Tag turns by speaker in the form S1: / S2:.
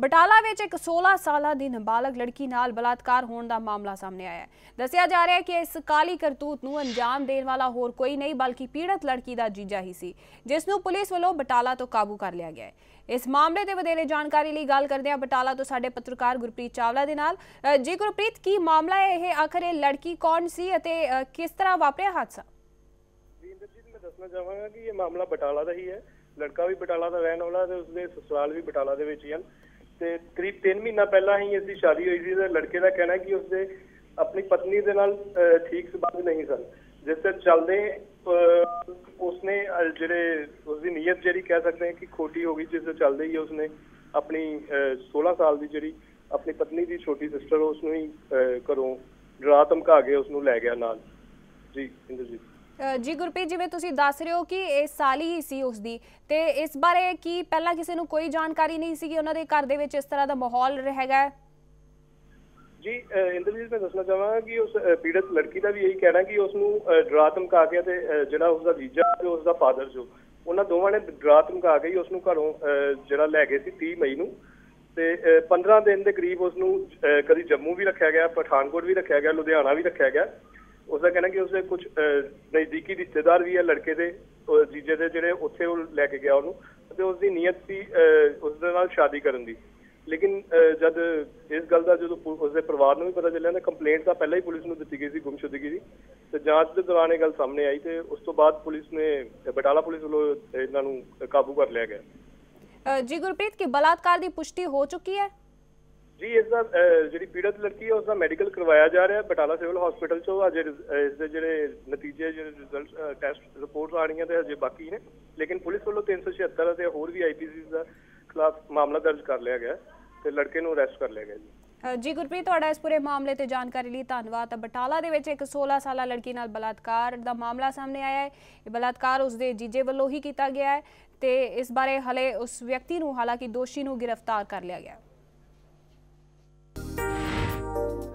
S1: ਬਟਾਲਾ ਵਿੱਚ ਇੱਕ 16 ਸਾਲਾ ਦੀ ਨਾਬਾਲਗ ਲੜਕੀ ਨਾਲ ਬਲਾਤਕਾਰ ਹੋਣ ਦਾ ਮਾਮਲਾ ਸਾਹਮਣੇ ਆਇਆ ਹੈ। ਦੱਸਿਆ ਜਾ ਰਿਹਾ ਹੈ ਕਿ ਇਸ ਕਾਲੀ ਕਰਤੂਤ ਨੂੰ ਅੰਜਾਮ ਦੇਣ ਵਾਲਾ ਹੋਰ ਕੋਈ ਨਹੀਂ ਬਲਕਿ ਪੀੜਤ ਲੜਕੀ ਦਾ ਜੀਜਾ ਹੀ ਸੀ ਜਿਸ ਨੂੰ ਪੁਲਿਸ ਵੱਲੋਂ ਬਟਾਲਾ ਤੋਂ ਕਾਬੂ ਕਰ ਲਿਆ ਗਿਆ ਹੈ। ਇਸ ਮਾਮਲੇ ਤੇ ਵਧੇਰੇ ਜਾਣਕਾਰੀ ਲਈ ਗੱਲ ਕਰਦੇ ਹਾਂ ਬਟਾਲਾ ਤੋਂ ਸਾਡੇ ਪੱਤਰਕਾਰ ਗੁਰਪ੍ਰੀਤ ਚਾਵਲਾ ਦੇ ਨਾਲ। ਅ, ਜੀ ਗੁਰਪ੍ਰੀਤ ਕੀ ਮਾਮਲਾ ਹੈ? ਇਹ ਆਖਰ ਇਹ ਲੜਕੀ ਕੌਣ ਸੀ ਅਤੇ ਅ, ਕਿਸ ਤਰ੍ਹਾਂ ਵਾਪਰਿਆ ਹਾਦਸਾ?
S2: ਜੀ ਇੰਦਰਜੀਤ ਮੈਂ ਦੱਸਣਾ ਚਾਹਾਂਗਾ ਕਿ ਇਹ ਮਾਮਲਾ ਬਟਾਲਾ ਦਾ ਹੀ ਹੈ। ਲੜਕਾ ਵੀ ਬਟਾਲਾ ਦਾ ਰਹਿਣ ਵਾਲਾ ਤੇ ਉਸਦੇ ਸਸੁਰਾਲ ਵੀ ਬਟਾਲਾ ਦੇ ਵਿੱਚ ਹੀ ਹਨ। ਤੇ ਕਰੀਬ 3 ਮਹੀਨਾ ਪਹਿਲਾਂ ਹੀ ਇਸ ਦੀ ਸ਼ਾਦੀ ਹੋਈ ਸੀ ਤੇ ਲੜਕੇ ਦਾ ਕਹਿਣਾ ਕਿ ਉਸਦੇ ਆਪਣੀ ਪਤਨੀ ਦੇ ਨਾਲ ਠੀਕ ਸਬੰਧ ਨਹੀਂ ਸਨ। ਜਿਸ ਤੇ ਚੱਲਦੇ ਉਸਨੇ ਜਿਹੜੇ ਉਸਦੀ ਨੀਅਤ ਜਿਹੜੀ ਕਹਿ ਸਕਦੇ ਹਾਂ ਕਿ ਖੋਟੀ ਹੋ ਗਈ ਜਿਸ ਦੇ ਚੱਲਦੇ ਹੀ ਉਸਨੇ ਆਪਣੀ ਅਹ, 16 ਸਾਲ ਦੀ ਜਿਹੜੀ ਆਪਣੀ ਪਤਨੀ ਦੀ ਛੋਟੀ ਸਿਸਟਰ ਉਸ ਨੂੰ ਹੀ ਅਹ, ਘਰੋਂ ਡਰਾ ਧਮਕਾ ਕੇ ਉਸ ਨੂੰ ਲੈ ਗਿਆ ਨਾਲ। ਜੀ ਇੰਦਰਜੀਤ।
S1: ਜੀ ਗੁਰਪ੍ਰੀਤ ਜਿਵੇਂ ਤੁਸੀਂ ਦੱਸ ਰਹੇ ਹੋ ਕਿ ਇਹ ਸਾਲੀ ਹੀ ਸੀ ਉਸ ਦੀ ਤੇ ਇਸ ਬਾਰੇ ਕੀ ਪਹਿਲਾਂ ਕਿਸੇ ਨੂੰ ਕੋਈ ਜਾਣਕਾਰੀ ਨਹੀਂ ਸੀ ਕਿ ਉਹਨਾਂ ਦੇ ਘਰ ਦੇ ਵਿੱਚ ਇਸ ਤਰ੍ਹਾਂ ਦਾ ਮਾਹੌਲ ਰਹੇਗਾ
S2: ਜੀ ਇੰਦਰਜੀਤ ਮੈਂ ਦੱਸਣਾ ਚਾਹਾਂਗਾ ਕਿ ਉਸ ਪੀੜਤ ਲੜਕੀ ਦਾ ਵੀ ਇਹੀ ਕਹਿਣਾ ਕਿ ਉਸ ਨੂੰ ਡਰਾ ਧਮਕਾ ਕੇ ਤੇ ਜਿਹੜਾ ਉਸ ਦਾ ਜੀਜਾ ਤੇ ਉਸ ਦਾ ਫਾਦਰ ਜੋ ਉਹਨਾਂ ਦੋਵਾਂ ਨੇ ਡਰਾ ਧਮਕਾ ਕੇ ਹੀ ਉਸ ਨੂੰ ਘਰੋਂ ਜਿਹੜਾ ਲੈ ਗਏ ਸੀ 30 ਮਈ ਨੂੰ। ਤੇ ਅਹ, 15 ਦਿਨ ਦੇ ਕਰੀਬ ਉਸ ਨੂੰ ਕਦੀ ਜੰਮੂ ਵੀ ਰੱਖਿਆ ਗਿਆ ਪਠਾਨਕੋਟ ਵੀ ਰੱਖਿਆ ਗਿਆ ਲੁਧਿਆਣਾ ਵੀ ਰੱਖਿਆ ਗਿਆ। ਉਸ ਦਾ ਕਹਿਣਾ ਕਿ ਉਸਦੇ ਕੁਝ ਨਜ਼ਦੀਕੀ ਰਿਸ਼ਤੇਦਾਰ ਵੀ ਹੈ ਲੜਕੇ ਦੇ ਜੀਜੇ ਦੇ ਜਿਹੜੇ ਉੱਥੇ ਉਹ ਲੈ ਕੇ ਗਿਆ ਉਹਨੂੰ ਤੇ ਉਸ ਦੀ ਨੀਅਤ ਸੀ ਅਹ, ਉਸ ਦੇ ਨਾਲ ਸ਼ਾਦੀ ਕਰਨ ਦੀ। ਲੇਕਿਨ ਜਦ ਇਸ ਗੱਲ ਦਾ ਜਦੋਂ ਪੁ- ਉਸਦੇ ਪਰਿਵਾਰ ਨੂੰ ਵੀ ਪਤਾ ਚੱਲਿਆ ਤਾਂ ਕੰਪਲੇਂਟ ਤਾਂ ਪਹਿਲਾਂ ਹੀ ਪੁਲਿਸ ਨੂੰ ਦਿੱਤੀ ਗਈ ਸੀ ਗੁੰਮਸ਼ੁਦਗੀ ਦੀ। ਤੇ ਜਾਂਚ ਦੇ ਦੌਰਾਨ ਇਹ ਗੱਲ ਸਾਹਮਣੇ ਆਈ ਤੇ ਉਸ ਤੋਂ ਬਾਅਦ ਪੁਲਿਸ ਨੇ ਬਟਾਲਾ ਪੁਲਿਸ ਵੱਲੋਂ ਇਹਨਾਂ ਨੂੰ ਕਾਬੂ ਕਰ ਲਿਆ ਗਿਆ।
S1: ਜੀ ਗੁਰਪ੍ਰੀਤ ਕਿ ਬਲਾਤਕਾਰ ਦੀ ਪੁਸ਼ਟੀ ਹੋ ਚੁੱਕੀ ਹੈ?
S2: ਜੀ, ਇਸ ਦਾ ਜਿਹੜੀ ਪੀੜਤ ਲੜਕੀ ਹੈ, ਉਸ ਦਾ ਮੈਡੀਕਲ ਕਰਵਾਇਆ ਜਾ ਰਿਹਾ ਬਟਾਲਾ ਸਿਵਲ ਹਸਪੀਟਲ ਚੋਂ। ਅਜੇ ਇਸ ਦੇ ਜਿਹੜੇ ਨਤੀਜੇ, ਜਿਹੜੇ ਰਿਜ਼ਲਟ ਟੈਸਟ ਰਿਪੋਰਟਸ ਆਣੀਆਂ ਤੇ ਅਜੇ ਬਾਕੀ ਨੇ। ਲੇਕਿਨ ਪੁਲਿਸ ਵੱਲੋਂ 376 ਅਤੇ ਹੋਰ ਵੀ ਆਈਪੀਸੀ ਦਾ ਖਿਲਾਫ ਮਾਮਲਾ ਦਰਜ ਕਰ ਲਿਆ ਗਿਆ ਤੇ ਲੜਕੇ ਨੂੰ ਅਰੈਸਟ ਕਰ ਲਿਆ ਗਿਆ ਜੀ।
S1: ਜੀ ਗੁਰਪ੍ਰੀਤ, ਤੁਹਾਡਾ ਇਸ ਪੂਰੇ ਮਾਮਲੇ ਤੇ ਜਾਣਕਾਰੀ ਲਈ ਧੰਨਵਾਦ। ਬਟਾਲਾ ਦੇ ਵਿੱਚ ਇੱਕ 16 ਸਾਲਾ ਲੜਕੀ ਨਾਲ ਬਲਾਤਕਾਰ ਦਾ ਮਾਮਲਾ ਸਾਹਮਣੇ ਆਇਆ ਹੈ। ਇਹ ਬਲਾਤਕਾਰ ਉਸਦੇ ਜੀਜੇ ਵੱਲੋਂ ਹੀ ਕੀਤਾ ਗਿਆ ਹੈ ਤੇ ਇਸ ਬਾਰੇ ਹਲੇ ਉਸ ਵਿਅਕਤੀ ਨੂੰ, ਹਾਲਾਂਕਿ ਦੋਸ਼ੀ ਨੂੰ ਗ੍ਰਿਫਤਾਰ ਕਰ ਲਿਆ ਗਿਆ ਹੈ।